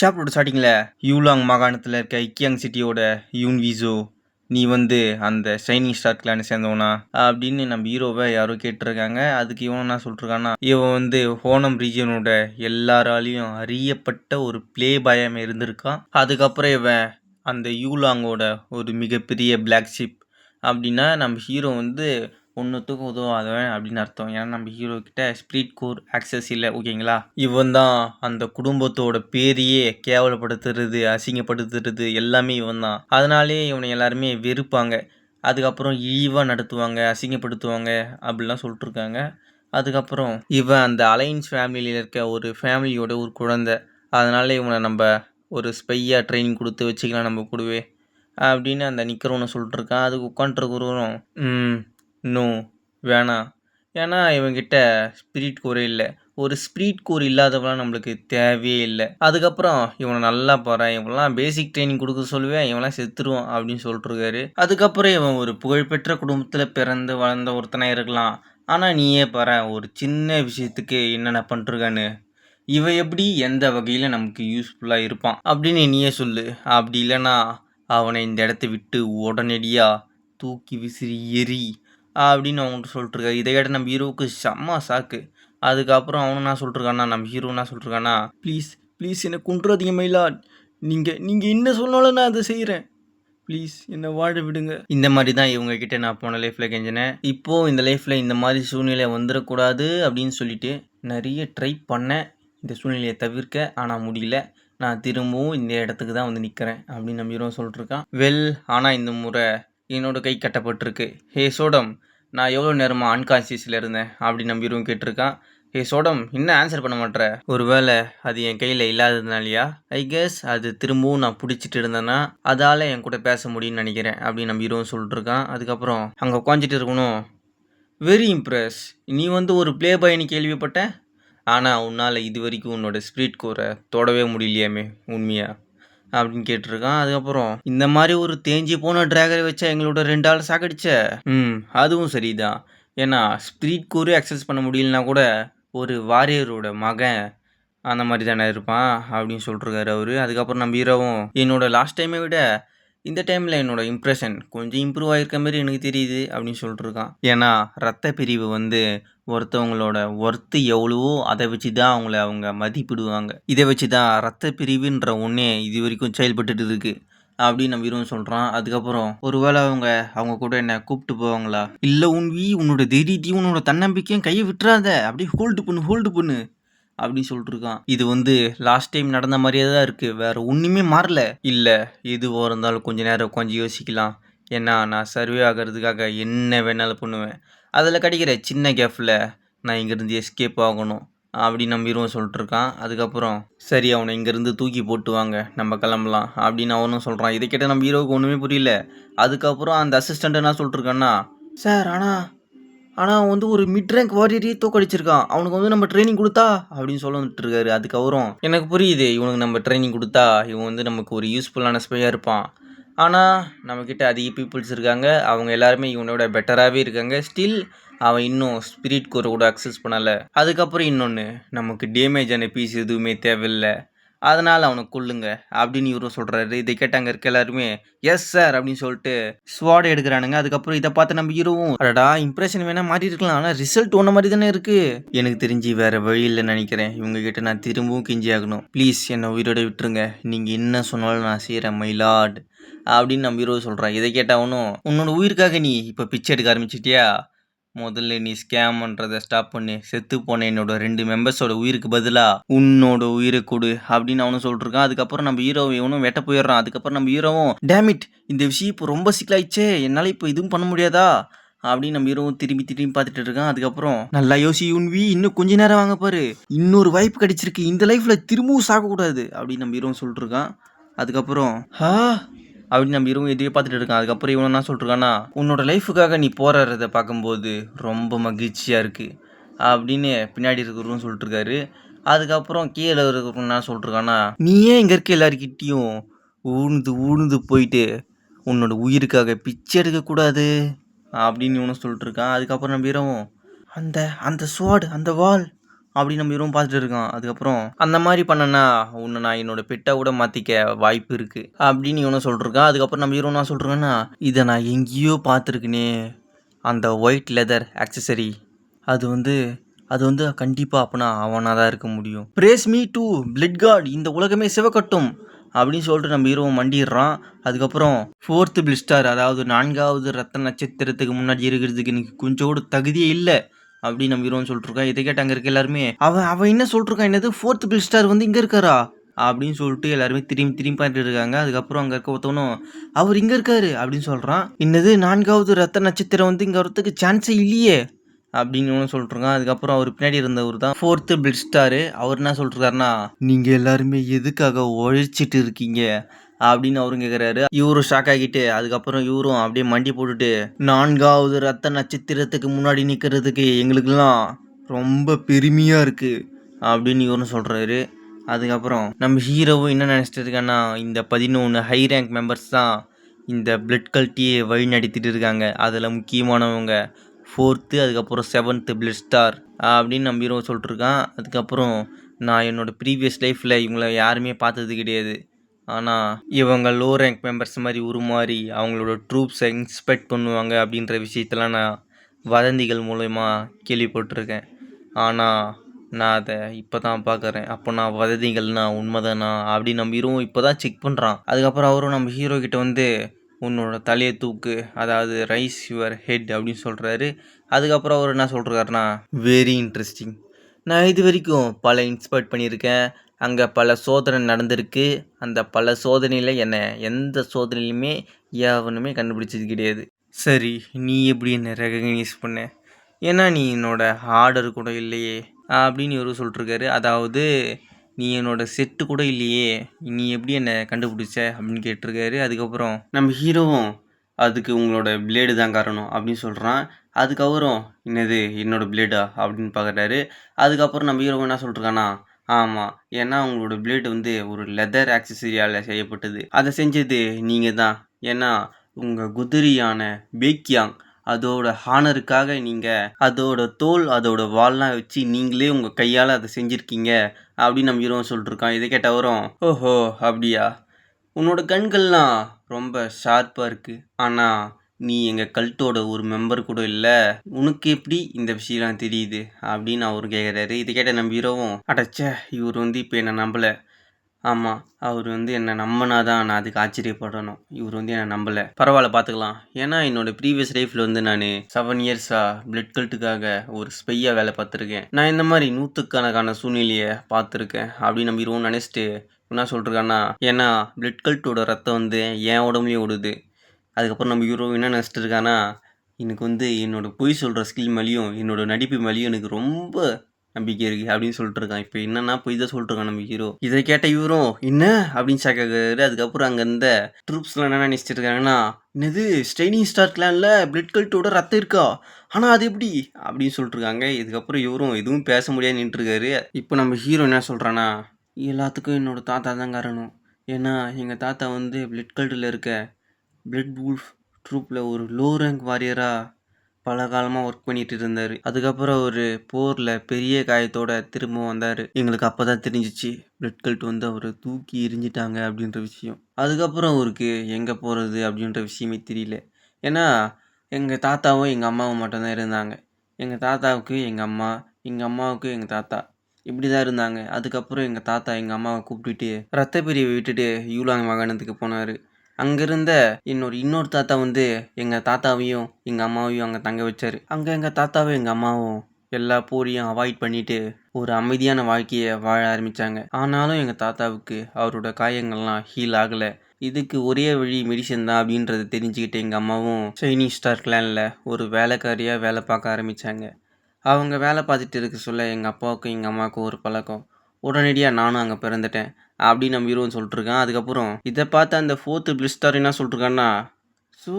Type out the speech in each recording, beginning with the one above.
சாப்டரோட ஸ்டார்டிங்கில் யூலாங் மாகாணத்தில் இருக்க இக்கியாங் சிட்டியோட யூன் விசோ நீ வந்து அந்த ஷைனிங் ஸ்டார் கிளானை சேர்ந்தவனா? அப்படின்னு நம்ம ஹீரோவை யாரோ கேட்டிருக்காங்க. அதுக்கு இவன் என்ன சொல்லிருக்கான்னா இவன் வந்து ஹோனம் ரீஜியனோட எல்லாராலையும் அறியப்பட்ட ஒரு ப்ளே பயம் இருந்திருக்கான். அதுக்கப்புறம் இவன் அந்த யூலாங்கோட ஒரு மிகப்பெரிய பிளாக் ஷிப் அப்படின்னா நம்ம ஹீரோ வந்து ஒன்றுத்துக்கும் உதவாதவன் அப்படின்னு அர்த்தம். ஏன்னா நம்ம ஹீரோ கிட்ட ஸ்பிரிட் கோர் ஆக்சஸ் இல்லை ஓகேங்களா? இவன் தான் அந்த குடும்பத்தோட பேரையே கேவலப்படுத்துறது அசிங்கப்படுத்துறது எல்லாமே இவன் தான் அதனாலே இவனை எல்லாருமே வெறுப்பாங்க. அதுக்கப்புறம் இழிவாக நடத்துவாங்க அசிங்கப்படுத்துவாங்க அப்படிலாம் சொல்லிட்டுருக்காங்க. அதுக்கப்புறம் இவன் அந்த அலைன்ஸ் ஃபேமிலியில் இருக்க ஒரு ஃபேமிலியோட ஒரு குழந்தை. அதனால இவனை நம்ம ஒரு ஸ்பையாக ட்ரைனிங் கொடுத்து வச்சுக்கலாம் நம்ம கூடவே அப்படின்னு அந்த நிற்கிறவனை சொல்லிட்டுருக்கான். அதுக்கு உட்காண்ட்ருக்கிறவரும் நோ வேணாம் ஏன்னா இவங்கிட்ட ஸ்பிரிட் கோரே இல்லை. ஒரு ஸ்பிரிட் கோர் இல்லாதவெல்லாம் நம்மளுக்கு தேவையே இல்லை. அதுக்கப்புறம் இவனை நல்லா போகிறான் இவன்லாம் பேசிக் ட்ரைனிங் கொடுக்க சொல்லுவேன். இவன்லாம் செத்துருவான் அப்படின்னு சொல்லிட்டுருக்காரு. அதுக்கப்புறம் இவன் ஒரு புகழ்பெற்ற குடும்பத்தில் பிறந்து வளர்ந்த ஒருத்தனாக இருக்கலாம். ஆனால் நீயே பாரு ஒரு சின்ன விஷயத்துக்கு என்னென்ன பண்ணிருக்கான்னு இவன் எப்படி எந்த வகையில் நமக்கு யூஸ்ஃபுல்லாக இருப்பான்? அப்படின்னு நீயே சொல்லு. அப்படி இல்லைன்னா அவனை இந்த இடத்த விட்டு உடனடியாக தூக்கி விசிறி எரி அப்படின்னு அவங்கள்ட்ட சொல்லிட்டுருக்காரு இதை கேட்ட நம்ம ஹீரோவுக்கு செம்ம சாக்கு அதுக்கப்புறம் அவனு என்ன சொல்லிட்டுருக்கானா நம்ம ஹீரோ என்ன சொல்லிட்டுருக்கானா ப்ளீஸ் ப்ளீஸ் என்னை குன்றாதீங்க மயிலா நீங்கள் நீங்கள் என்ன சொன்னாலும் நான் அதை செய்கிறேன் ப்ளீஸ் என்னை வாழ விடுங்க. இந்த மாதிரி தான் இவங்க கிட்ட நான் போன லைஃப்பில் கெஞ்சினேன். இப்போது இந்த லைஃப்பில் இந்த மாதிரி சூழ்நிலை வந்துடக்கூடாது அப்படின்னு சொல்லிட்டு நிறைய ட்ரை பண்ணேன். இந்த சூழ்நிலையை தவிர்க்க ஆனால் முடியல. நான் திரும்பவும் இந்த இடத்துக்கு தான் வந்து நிற்கிறேன் அப்படின்னு நம்ம ஹீரோ சொல்லிட்டுருக்கான். வெல் ஆனால் இந்த முறை என்னோட கை கட்டப்பட்டிருக்கு. ஹே சோடம் நான் எவ்வளோ நேரமாக அன்கான்சியஸில் இருந்தேன்? அப்படி நம்ம கேட்டிருக்கான் ஹே சோடம் இன்னும் ஆன்சர் பண்ண மாட்டேற ஒருவேளை அது என் கையில் இல்லாததுனாலயா? ஐ கெஸ் அது திரும்பவும் நான் பிடிச்சிட்டு இருந்தேன்னா அதால் என் கூட பேச முடியும்னு நினைக்கிறேன் அப்படின்னு நம்ம சொல்லிட்டுருக்கான் சொல்லிட்டு இருக்கான் அதுக்கப்புறம் அங்கே உட்காந்துட்டு இருக்கணும். வெரி இம்ப்ரெஸ் நீ வந்து ஒரு ப்ளே பாய்னு கேள்விப்பட்டேன்? ஆனால் உன்னால் இது வரைக்கும் உன்னோட ஸ்பிரிட் கூரை தொடவே முடியலையாமே உண்மையாக அப்படின்னு கேட்டிருக்கான். அதுக்கப்புறம் இந்த மாதிரி ஒரு தேஞ்சி போன டிராகரை வச்சா எங்களோட ரெண்டு ஆள் சாக்கடிச்ச ம் அதுவும் சரிதான். ஏன்னா ஸ்பிரிட் கூறு அக்சஸ் பண்ண முடியலனா கூட ஒரு வாரியரோட மகன் அந்த மாதிரி தானே இருப்பான் அப்படின்னு சொல்லிட்டுருக்காரு அவர். அதுக்கப்புறம் நம்ம ஹீரோவும் என்னோட லாஸ்ட் டைமை விட இந்த டைமில் என்னோட இம்ப்ரெஷன் கொஞ்சம் இம்ப்ரூவ் ஆகிருக்க மாதிரி எனக்கு தெரியுது அப்படின்னு சொல்லிட்டுருக்கான் ஏன்னா ரத்த பிரிவு வந்து ஒருத்தவங்களோட ஒர்த்து எவ்வளவோ அதை வச்சு தான் அவங்கள அவங்க மதிப்பிடுவாங்க. இதை வச்சு தான் ரத்த பிரிவுன்ற ஒன்றே இது வரைக்கும் செயல்பட்டுட்டு இருக்கு அப்படின்னு நம்ம சொல்கிறான் அதுக்கப்புறம் ஒருவேளை அவங்க அவங்க கூட என்ன கூப்பிட்டு போவாங்களா? இல்லை உன் வீ உன்னோட தைரியத்தையும் உன்னோட தன்னம்பிக்கையும் கையை விட்டுறாத. அப்படியே ஹோல்டு பண்ணு ஹோல்டு பண்ணு. அப்படின்னு சொல்லிட்டுருக்கான் இது வந்து லாஸ்ட் டைம் நடந்த மாதிரியே தான் இருக்குது வேறு ஒன்றுமே மாறல. இல்லை எதுவாக இருந்தாலும் கொஞ்ச நேரம் உட்காந்து யோசிக்கலாம். ஏன்னா நான் சர்வே ஆகிறதுக்காக என்ன வேணாலும் பண்ணுவேன். அதில் கிடைக்கிற சின்ன கேஃபில் நான் இங்கேருந்து எஸ்கேப் ஆகணும். அப்படி நம்பிடுவோம் சொல்லிட்டுருக்கான். அதுக்கப்புறம் சரி அவனை இங்கேருந்து தூக்கி போட்டு வாங்க. நம்ம கிளம்பலாம். அப்படின்னு அவனும் சொல்கிறான் இதை கேட்ட நம்ம ஹீரோவுக்கு ஒன்றுமே புரியல. அதுக்கப்புறம் அந்த அசிஸ்டண்ட் என்ன சொல்லிட்டுருக்கான்னா சார் ஆனால் ஆனால் அவன் வந்து ஒரு மிட் ரேங்க் வாரியரையே தோக்கடிச்சிருக்கான் அவனுக்கு வந்து நம்ம ட்ரைனிங் கொடுத்தா? அப்படின்னு சொல்லிட்டு இருக்காரு. அதுக்கப்புறம் எனக்கு புரியுது இவனுக்கு நம்ம ட்ரைனிங் கொடுத்தா இவன் வந்து நமக்கு ஒரு யூஸ்ஃபுல்லான ஸ்பையாக இருப்பான். ஆனால் நம்மக்கிட்ட அதிக பீப்புள்ஸ் இருக்காங்க. அவங்க எல்லாருமே இவனோட பெட்டராகவே இருக்காங்க. ஸ்டில் அவன் இன்னும் ஸ்பிரிட் கோரை கூட அக்சஸ் பண்ணலை. அதுக்கப்புறம் இன்னொன்று நமக்கு டேமேஜ் ஆன பீஸ் எதுவுமே தேவையில்லை. அதனால் அவனை கொல்லுங்க அப்படின்னு இவரும் சொல்கிறாரு இதை கேட்டாங்க இருக்க எல்லாருமே எஸ் சார் அப்படின்னு சொல்லிட்டு ஸ்வாட் எடுக்கிறானுங்க. அதுக்கப்புறம் இதை பார்த்து நம்ம ஹீரோவும் அடடா இம்ப்ரெஷன் வேணால் மாறி இருக்கலாம். ஆனால் ரிசல்ட் ஒன்ன மாதிரி தானே இருக்குது எனக்கு தெரிஞ்சு வேறு வழி நினைக்கிறேன். இவங்க கிட்ட நான் திரும்பவும் கிஞ்சி ஆகணும். ப்ளீஸ் என்னை உயிரோட விட்டுருங்க. நீங்கள் என்ன சொன்னாலும் நான் செய்கிறேன் மயிலாட் அப்படின்னு நம்ம ஹீரோ சொல்கிறான் இதை கேட்டவனும் உன்னோட உயிருக்காக நீ இப்போ பிச்சை எடுக்க ஆரம்பிச்சிட்டியா? முதல்ல நீ ஸ்கேம் பண்ணுறதை ஸ்டாப் பண்ணு. செத்து போன என்னோட ரெண்டு மெம்பர்ஸோட உயிருக்கு பதிலாக உன்னோட உயிரை கொடு அப்படின்னு அவனும் சொல்லிட்டுருக்கான் அதுக்கப்புறம் நம்ம ஹீரோ இவனும் வெட்ட போயிடுறான். அதுக்கப்புறம் நம்ம ஹீரோவும் டேமிட் இந்த விஷயம் இப்போ ரொம்ப சிக்கலாயிடுச்சே என்னால் இப்போ இதுவும் பண்ண முடியாதா? அப்படின்னு நம்ம ஹீரோவும் திரும்பி திரும்பி பார்த்துட்டு இருக்கான். அதுக்கப்புறம் நல்லா யோசி உன்வி இன்னும் கொஞ்ச நேரம் வாங்க பாரு. இன்னொரு வாய்ப்பு கிடைச்சிருக்கு. இந்த லைஃப்பில் திரும்பவும் சாகக்கூடாது. அப்படின்னு நம்ம ஹீரோவும் சொல்லிட்டுருக்கான் அதுக்கப்புறம் ஹா அப்படின்னு நம்ம இரவும் எதையோ பார்த்துட்டு இருக்கான். அதுக்கப்புறம் இவன் என்ன சொல்லிட்டுருக்கான்னா உன்னோட லைஃபுக்காக நீ போராடுறத பார்க்கும்போது ரொம்ப மகிழ்ச்சியாக இருக்குது அப்படின்னு பின்னாடி இருக்கிறவரும் சொல்லிட்டுருக்காரு. அதுக்கப்புறம் கீழே இருக்கிறவங்க என்ன சொல்லிட்டுருக்கான்னா நீ ஏன் இங்கே இருக்க எல்லாருக்கிட்டேயும் ஊழ்ந்து ஊழ்ந்து போயிட்டு உன்னோட உயிருக்காக பிச்சை எடுக்கக்கூடாது? அப்படின்னு இவனும் சொல்லிட்டுருக்கான். அதுக்கப்புறம் நம்ம இரவும் அந்த அந்த சுவாடு அந்த வால் அப்படின்னு நம்ம இவரும் பார்த்துட்டு இருக்கான். அதுக்கப்புறம் அந்த மாதிரி பண்ணனா உன்னை நான் என்னோட பெட்டை கூட மாற்றிக்க வாய்ப்பு இருக்குது அப்படின்னு இவனும் சொல்லிருக்கான். அதுக்கப்புறம் நம்ம ஹீரோ நான் சொல்கிறேன்னா இதை நான் எங்கேயோ பார்த்துருக்குனே. அந்த ஒயிட் லெதர் ஆக்சசரி அது வந்து அது வந்து கண்டிப்பாக அப்பனா அவனாக தான் இருக்க முடியும். Brace me to blood guard இந்த உலகமே சிவக்கட்டும். அப்படின்னு சொல்லிட்டு நம்ம ஹீரோவை மண்டிடுறான். அதுக்கப்புறம் ஃபோர்த்து பிளிஸ்டார் அதாவது நான்காவது ரத்த நட்சத்திரத்துக்கு முன்னாடி இருக்கிறதுக்கு எனக்கு கொஞ்சம் கூட தகுதியே இல்லை. அப்படி நம்ம ஹீரோன்னு சொல்லிட்டுருக்கான். இதை கேட்டு அங்கே இருக்க எல்லாருமே அவன் அவன் என்ன சொல்லிட்டுருக்கான் என்னது? ஃபோர்த் பிளிஸ்டார் வந்து இங்கே இருக்காரா? அப்படின்னு சொல்லிட்டு எல்லாருமே திரும்பி திரும்பி பார்த்துட்டு இருக்காங்க. அதுக்கப்புறம் அங்கே இருக்க ஒருத்தவனும் அவர் இங்கே இருக்காரு அப்படின்னு சொல்கிறான் என்னது? நான்காவது ரத்த நட்சத்திரம் வந்து இங்கே வரத்துக்கு சான்ஸே இல்லையே. அப்படின்னு சொல்லிட்டுருக்கான். அதுக்கப்புறம் அவர் பின்னாடி இருந்தவர் தான் ஃபோர்த்து பிளிட் ஸ்டாரு அவர் என்ன சொல்லிட்டுருக்காருன்னா நீங்கள் எல்லாருமே எதுக்காக உழைச்சிட்டு இருக்கீங்க? அப்படின்னு அவரும் கேட்குறாரு இவரும் ஷாக் ஆகிட்டு அதுக்கப்புறம் இவரும் அப்படியே மண்டி போட்டுட்டு நான்காவது ரத்த நட்சத்திரத்துக்கு முன்னாடி நிற்கிறதுக்கு எங்களுக்கெல்லாம் ரொம்ப பெருமையாக இருக்குது அப்படின்னு இவரும் சொல்கிறாரு அதுக்கப்புறம் நம்ம ஹீரோவும் என்ன நினச்சிட்டு இருக்கான்னா இந்த பதினொன்று ஹை ரேங்க் மெம்பர்ஸ் தான் இந்த பிளட் கல்ட்டியை வழி நடத்திட்டு இருக்காங்க. அதில் முக்கியமானவங்க ஃபோர்த்து அதுக்கப்புறம் செவன்த்து பிளட் ஸ்டார் அப்படின்னு நம்ம ஹீரோ சொல்லிட்டுருக்கான் அதுக்கப்புறம் நான் என்னோடய ப்ரீவியஸ் லைஃப்பில் இவங்கள யாருமே பார்த்தது கிடையாது. ஆனால் இவங்க லோ ரேங்க் மெம்பர்ஸ் மாதிரி உருமாறி அவங்களோட ட்ரூப்ஸை இன்ஸ்பெக்ட் பண்ணுவாங்க அப்படின்ற விஷயத்தெல்லாம் நான் வதந்திகள் மூலயமா கேள்விப்பட்டிருக்கேன். ஆனால் நான் அதை இப்போ தான் பார்க்குறேன். அப்போ நான் வதந்திகள்னா உண்மைதானா அப்படின்னு நம்ம ஹீரோ இப்போ தான் செக் பண்ணுறான் அதுக்கப்புறம் அவரும் நம்ம ஹீரோ கிட்ட வந்து உன்னோட தலையை தூக்கு. அதாவது ரைஸ் யுவர் ஹெட் அப்படின்னு சொல்கிறாரு அதுக்கப்புறம் அவர் என்ன சொல்கிறாருன்னா வெரி இன்ட்ரெஸ்டிங் நான் இது வரைக்கும் பல இன்ஸ்பெக்ட் பண்ணியிருக்கேன். அங்கே பல சோதனை நடந்திருக்கு. அந்த பல சோதனையில் என்னை எந்த சோதனையிலுமே எவனுமே கண்டுபிடிச்சது கிடையாது. சரி நீ எப்படி என்னை ரெகக்னைஸ் பண்ண? ஏன்னா நீ என்னோட ஆர்டர் கூட இல்லையே அப்படின்னு இவரு சொல்லிட்டுருக்காரு அதாவது நீ என்னோட செட்டு கூட இல்லையே நீ எப்படி என்னை கண்டுபிடிச்ச? அப்படின்னு கேட்டிருக்காரு. அதுக்கப்புறம் நம்ம ஹீரோவும் அதுக்கு உங்களோட பிளேடு தான் காரணம் அப்படின்னு சொல்கிறான் அதுக்கப்புறம் என்னது என்னோட பிளேடா அப்படின்னு பார்க்குறாரு அதுக்கப்புறம் நம்ம ஹீரோவும் என்ன சொல்லிருக்கானா ஆமாம் ஏன்னா உங்களோட பிளேடு வந்து ஒரு லெதர் ஆக்சசரியால் செய்யப்பட்டது. அதை செஞ்சது நீங்கள் தான் ஏன்னா உங்கள் குதிரையான பேக்கியாங் அதோட ஹானருக்காக நீங்கள் அதோட தோல் அதோட வால்லாம் வச்சு நீங்களே உங்கள் கையால் அதை செஞ்சுருக்கீங்க அப்படின்னு நம்ம ஹீரோ இதை கேட்டவரும் ஓஹோ அப்படியா? உன்னோட கண்கள்லாம் ரொம்ப ஷார்ப்பாக இருக்குது ஆனால் நீ எங்கள் கல்ட்டோட ஒரு மெம்பர் கூட இல்லை உனக்கு எப்படி இந்த விஷயம்லாம் தெரியுது? அப்படின்னு அவர் கேட்குறாரு இதை கேட்ட நம்ம ஹீரோவும் அடச்சே இவர் வந்து இப்போ என்னை நம்பலை. ஆமாம் அவர் வந்து என்னை நம்பினா தான் நான் அதுக்கு ஆச்சரியப்படணும். இவர் வந்து என்னை நம்பலை. பரவாயில்ல பார்த்துக்கலாம் ஏன்னா என்னோட ப்ரீவியஸ் லைஃப்பில் வந்து நான் செவன் இயர்ஸாக பிளட் கல்ட்டுக்காக ஒரு ஸ்பெய்யாக வேலை பார்த்துருக்கேன். நான் இந்த மாதிரி நூற்றுக்கணக்கான சூழ்நிலையை பார்த்துருக்கேன் அப்படின்னு நம்ம நினச்சிட்டு என்ன சொல்கிறான்னா ஏன்னா பிளட் கல்ட்டோட ரத்தம் வந்து என் உடம்புலையும் ஓடுது. அதுக்கப்புறம் நம்ம ஹீரோ என்ன நினச்சிட்டு இருக்கான்னா எனக்கு வந்து என்னோட பொய் சொல்கிற ஸ்கில் மேலேயும் என்னோட நடிப்பு மேலேயும் எனக்கு ரொம்ப நம்பிக்கை இருக்குது அப்படின்னு சொல்லிட்டு இருக்கான். இப்போ என்னன்னா பொய் தான் சொல்லிட்டு இருக்கான் நம்ம ஹீரோ இதை கேட்ட இவரும் என்ன? அப்படின்னு சாக்காரு அதுக்கப்புறம் அங்கே இருந்த ட்ரூப்ஸ்லாம் என்ன நினச்சிட்டு இருக்காங்கன்னா என்னது ஸ்ட்ரைனிங் ஸ்டார் கிளானில் பிளட் கல்ட்டோட ரத்தம் இருக்கா? ஆனால் அது எப்படி? அப்படின்னு சொல்லிட்டுருக்காங்க இதுக்கப்புறம் இவரும் எதுவும் பேச முடியாது நின்றுருக்காரு இப்போ நம்ம ஹீரோ என்ன சொல்கிறான்னா எல்லாத்துக்கும் என்னோட தாத்தா தான் காரணம். ஏன்னா எங்கள் தாத்தா வந்து பிளட் கல்ட்டில் இருக்க பிளட் வூல்ஃப் ட்ரூப்பில் ஒரு லோ ரேங்க் வாரியராக பல காலமாக ஒர்க் பண்ணிட்டு இருந்தார். அதுக்கப்புறம் ஒரு போரில் பெரிய காயத்தோட திரும்ப வந்தார். எங்களுக்கு அப்போ தான் தெரிஞ்சிச்சு பிளட் கல்ட் வந்து அவரை தூக்கி எரிஞ்சிட்டாங்க அப்படின்ற விஷயம். அதுக்கப்புறம் அவருக்கு எங்கே போகிறது அப்படின்ற விஷயமே தெரியல. ஏன்னா எங்கள் தாத்தாவும் எங்கள் அம்மாவும் மட்டும்தான் இருந்தாங்க. எங்கள் தாத்தாவுக்கு எங்கள் அம்மா எங்கள் அம்மாவுக்கு எங்கள் தாத்தா இப்படி தான் இருந்தாங்க. அதுக்கப்புறம் எங்கள் தாத்தா எங்கள் அம்மாவை கூப்பிட்டுட்டு ரத்த பிரிவை விட்டுட்டு யூலாங் வாகனத்துக்கு போனார். அங்கே இருந்த இன்னொரு இன்னொரு தாத்தா வந்து எங்கள் தாத்தாவையும் எங்கள் அம்மாவையும் அங்கே தங்க வச்சார். அங்கே எங்கள் தாத்தாவும் எங்கள் அம்மாவும் எல்லா போரையும் அவாய்ட் பண்ணிட்டு ஒரு அமைதியான வாழ்க்கையை வாழ ஆரம்பித்தாங்க ஆனாலும் எங்கள் தாத்தாவுக்கு அவரோட காயங்கள்லாம் ஹீல் ஆகலை. இதுக்கு ஒரே வழி மெடிசன் தான் அப்படின்றத தெரிஞ்சுக்கிட்டு எங்கள் அம்மாவும் சைனீஸ் ஸ்டார் கிளானில் ஒரு வேலைக்காரியாக வேலை பார்க்க ஆரம்பித்தாங்க அவங்க வேலை பார்த்துட்டு இருக்க சொல்ல எங்கள் அப்பாவுக்கும் எங்கள் அம்மாவுக்கும் ஒரு பழக்கம். உடனடியாக நானும் அங்கே பிறந்துட்டேன். அப்படின்னு நம்ம ஹீரோன்னு சொல்லிட்டுருக்கான். அதுக்கப்புறம் இதை பார்த்து அந்த ஃபோர்த்து பிளிஸ்டார் என்ன சொல்லிட்டுருக்கான்னா ஸோ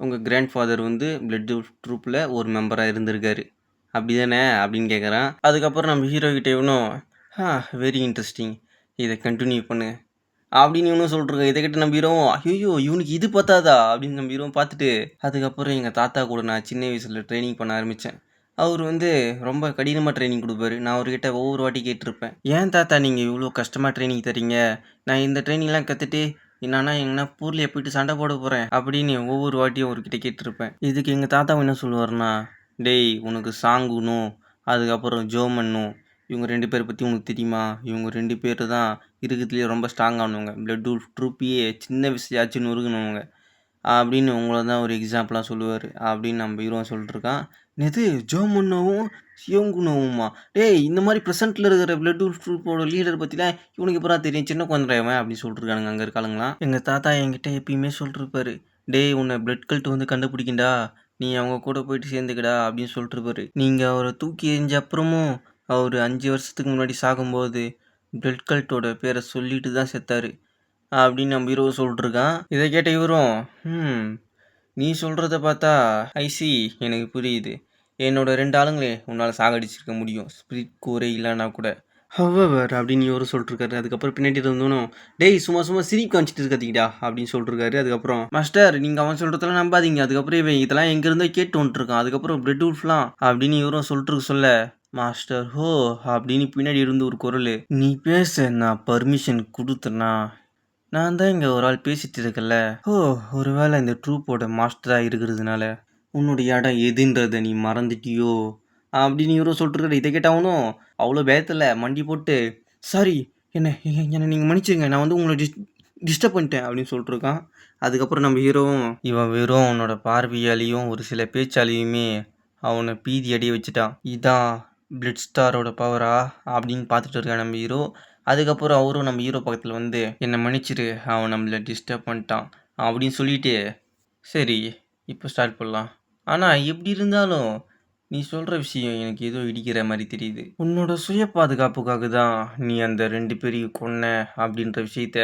உங்கள் கிராண்ட் ஃபாதர் வந்து பிளட் ட்ரூப்பில் ஒரு மெம்பராக இருந்திருக்காரு. அப்படி தானே அப்படின்னு கேட்குறான் அதுக்கப்புறம் நம்ம ஹீரோ கிட்டே இவனும் ஆ வெரி இன்ட்ரெஸ்டிங் இதை கண்டினியூ பண்ணு. அப்படின்னு இவனும் சொல்லிட்டுருக்கேன். இதை கிட்ட நம்பிடுவோம் ஐயோ இவனுக்கு இது பார்த்தாதா அப்படின்னு நம்பிடுவோம் பார்த்துட்டு அதுக்கப்புறம் எங்கள் தாத்தா கூட நான் சின்ன வயசில் ட்ரைனிங் பண்ண ஆரம்பித்தேன் அவர் வந்து ரொம்ப கடினமாக ட்ரைனிங் கொடுப்பாரு. நான் அவர்கிட்ட ஒவ்வொரு வாட்டி கேட்டிருப்பேன். ஏன் தாத்தா நீங்கள் இவ்வளோ கஷ்டமாக ட்ரைனிங் தரீங்க நான் இந்த ட்ரைனிங்லாம் கற்றுட்டு என்னன்னா எங்கன்னா பூர்லியை போயிட்டு சண்டை போட போகிறேன் அப்படின்னு ஒவ்வொரு வாட்டியும் அவர்கிட்ட கேட்டிருப்பேன். இதுக்கு எங்கள் தாத்தா என்ன சொல்லுவார்னா டேய் உனக்கு சாங்குனும் அதுக்கப்புறம் ஜோமன்னும் இவங்க ரெண்டு பேரை பற்றி உனக்கு தெரியுமா? இவங்க ரெண்டு பேர் தான் இருக்கிறதுலேயே ரொம்ப ஸ்ட்ராங்கானவங்க பிளட் ட்ரூப்பியே சின்ன விஷயாச்சும் நொறுங்கினவங்க அப்படின்னு உங்களை தான் ஒரு எக்ஸாம்பிளாக சொல்லுவார். அப்படின்னு நம்ம ஹீரோ சொல்லிட்டுருக்கான் நேது ஜோமுன்னோவும் சியோங்குனோவுமா டேய் இந்த மாதிரி ப்ரெசென்ட்டில் இருக்கிற பிளட் குரூப்போட லீடர் பற்றிலாம் இவனுக்கு எப்போ தெரியும்? சின்ன குழந்தைவன் அப்படின்னு சொல்லிட்டுருக்கானுங்க அங்கே இருக்காளுங்களாம் எங்கள் தாத்தா என்கிட்ட எப்பயுமே சொல்லிருப்பாரு. டேய் உன்னை பிளட் கல்ட் வந்து கண்டுபிடிக்கிண்டா நீ அவங்க கூட போயிட்டு சேர்ந்துக்கடா அப்படின்னு சொல்லிட்டுருப்பாரு நீங்கள் அவரை தூக்கி எறிஞ்ச அப்புறமும் அவர் அஞ்சு வருஷத்துக்கு முன்னாடி சாகும்போது பிளட் கல்ட்டோட பேரை சொல்லிட்டு தான் செத்தார். அப்படின்னு நம்ம ஹீரோ சொல்லிட்டுருக்கான். இதை கேட்ட இவரும் ம் நீ சொல்கிறத பார்த்தா ஐசி எனக்கு புரியுது. என்னோட ரெண்டு ஆளுங்களே உன்னால் சாகடிச்சிருக்க முடியும். ஸ்பிரிட் கூரே இல்லைன்னா கூட. ஹவவர் அப்படின்னு இவரும் சொல்லிட்டுருக்காரு அதுக்கப்புறம் பின்னாடி இருந்தோனும் டேய் சும்மா சும்மா சிரிப்பு காமிச்சிட்டு இருக்காதீங்கடா அப்படின்னு சொல்லிட்டுருக்காரு அதுக்கப்புறம் மாஸ்டர் நீங்கள் அவன் சொல்கிறதெல்லாம் நம்பாதீங்க. அதுக்கப்புறம் இவன் இதெல்லாம் எங்கேருந்தோ கேட்டு வந்துட்டுருக்கான் அதுக்கப்புறம் பிரெட் உல்ஃப்லாம் அப்படின்னு இவரும் சொல்லிட்டு சொல்ல மாஸ்டர் ஹோ அப்படின்னு பின்னாடி இருந்து ஒரு குரல் நீ பேச நான் பர்மிஷன் கொடுத்தனா? நான் தான் இங்கே ஒரு ஆள் பேசிட்டு இருக்கல ஓ ஒருவேளை இந்த ட்ரூப்போட மாஸ்டராக இருக்கிறதுனால உன்னுடைய இடம் எதுன்றதை நீ மறந்துட்டியோ? அப்படின்னு இவரும் சொல்லிட்டுருக்காரு. இதை கேட்டாவனும் அவ்வளோ பேத்தில் மண்டி போட்டு சாரி என்ன என்னை நீங்கள் மன்னிச்சுங்க நான் வந்து உங்களை டிஸ் டிஸ்டர்ப் பண்ணிட்டேன் அப்படின்னு சொல்லிட்டுருக்கான். அதுக்கப்புறம் நம்ம ஹீரோவும் இவன் வெறும் அவனோட பார்வையாலையும் ஒரு சில பேச்சாலையுமே அவனை பீதி அடைய வச்சுட்டான். இதான் பிளிட் ஸ்டாரோட பவரா அப்படின்னு பார்த்துட்டு இருக்கான் நம்ம ஹீரோ அதுக்கப்புறம் அவரும் நம்ம ஹீரோ பக்கத்தில் வந்து என்னை மன்னிச்சிரு அவன் நம்மளை டிஸ்டர்ப் பண்ணிட்டான் அப்படின்னு சொல்லிட்டு சரி இப்போ ஸ்டார்ட் பண்ணலாம். ஆனால் எப்படி இருந்தாலும் நீ சொல்கிற விஷயம் எனக்கு ஏதோ இடிக்கிற மாதிரி தெரியுது. உன்னோட சுய பாதுகாப்புக்காக தான் நீ அந்த ரெண்டு பேரையும் கொன்ன அப்படின்ற விஷயத்த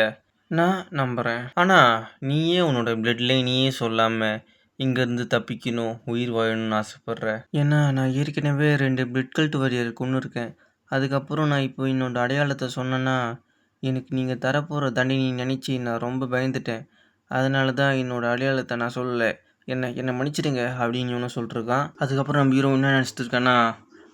நான் நம்புகிறேன் ஆனால் நீயே உன்னோட பிளட் லைனையே சொல்லாமல் இங்கேருந்து தப்பிக்கணும் உயிர் வாழணும்னு ஆசைப்பட்ற. ஏன்னா நான் ஏற்கனவே ரெண்டு பிளட் கல்ட் வாரியர் கொண்டு இருக்கேன். அதுக்கப்புறம் நான் இப்போ என்னோடய அடையாளத்தை சொன்னேன்னா எனக்கு நீங்கள் தரப்போகிற தண்டனை நினச்சி நான் ரொம்ப பயந்துட்டேன். அதனால தான் என்னோட அடையாளத்தை நான் சொல்லலை. என்னை என்னை மன்னிச்சிடுங்க அப்படின்னு இவனும் சொல்லிட்டுருக்கான் அதுக்கப்புறம் நம்ம ஹீரோ என்ன நினச்சிட்டு இருக்கான்னா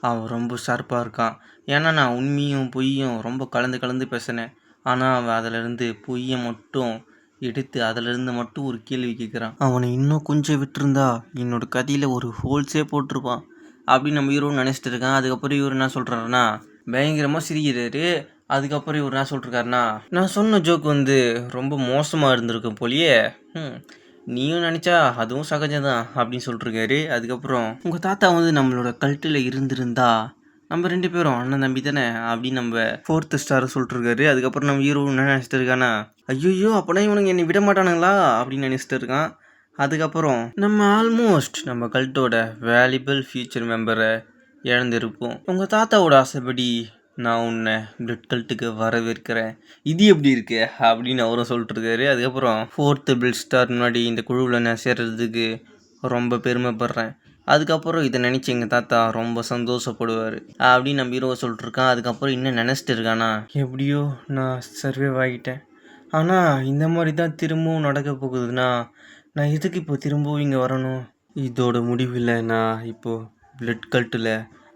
அவன் ரொம்ப ஷார்ப்பாக இருக்கான். ஏன்னா நான் உண்மையும் பொய்யும் ரொம்ப கலந்து கலந்து பேசினேன். ஆனால் அவன் அதிலிருந்து பொய்யை மட்டும் எடுத்து அதிலிருந்து மட்டும் ஒரு கேள்வி கேட்குறான் அவனை இன்னும் கொஞ்சம் விட்டுருந்தா என்னோடய கதையில் ஒரு ஹோல்ஸே போட்டிருப்பான். அப்படின்னு நம்ம ஹீரோன்னு நினச்சிட்டு இருக்கான். அதுக்கப்புறம் இவர் என்ன சொல்கிறாருன்னா பயங்கரமாக சிரிக்கிறாரு. அதுக்கப்புறம் இவர் என்ன சொல்லிருக்காருன்னா நான் சொன்ன ஜோக் வந்து ரொம்ப மோசமாக இருந்திருக்கும் போலியே. ம் நீயும் நினச்சா அதுவும் சகஜம்தான் அப்படின்னு சொல்லிட்டுருக்காரு அதுக்கப்புறம் உங்கள் தாத்தா வந்து நம்மளோட கல்ட்டில் இருந்திருந்தா நம்ம ரெண்டு பேரும் அண்ணன் தம்பி தானே அப்படின்னு நம்ம ஃபோர்த்து ஸ்டார் சொல்லிட்டுருக்காரு அதுக்கப்புறம் நம்ம ஹீரோ என்ன நினச்சிட்டு இருக்கானா ஐயோ அப்போனா இவனுங்க என்னை விட மாட்டானுங்களா அப்படின்னு நினச்சிட்டு இருக்கான். அதுக்கப்புறம் நம்ம ஆல்மோஸ்ட் நம்ம கல்ட்டோட வேல்யூபிள் ஃபியூச்சர் மெம்பரை இழந்திருப்போம். உங்கள் தாத்தாவோட ஆசைப்படி நான் உன்னை பிளட் கல்ட்டுக்கு வரவேற்கிறேன். இது எப்படி இருக்கு? அப்படின்னு அவரும் சொல்லிட்டுருக்காரு. அதுக்கப்புறம் ஃபோர்த்து பிளட் ஸ்டார் முன்னாடி இந்த குழுவில் நான் சேர்றதுக்கு ரொம்ப பெருமைப்படுறேன். அதுக்கப்புறம் இதை நினச்சி எங்கள் தாத்தா ரொம்ப சந்தோஷப்படுவார். அப்படின்னு நம்ம ஹீரோவை சொல்லிட்டுருக்கான். அதுக்கப்புறம் இன்னும் நினச்சிட்டு இருக்கானா? எப்படியோ நான் சர்வே ஆகிட்டேன். ஆனால் இந்த மாதிரி தான் திரும்பவும் நடக்க போகுதுன்னா நான் எதுக்கு இப்போ திரும்பவும் இங்கே வரணும்? இதோட முடிவில் நான் இப்போது பிளட் கல்ட்டில்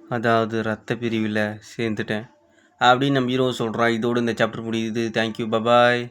அதாவது ரத்த பிரிவில் சேர்ந்துட்டேன். அப்படின்னு நம்ம ஹீரோ சொல்கிறான் இதோடு இந்த சாப்டர் முடியுது. Thank you bye bye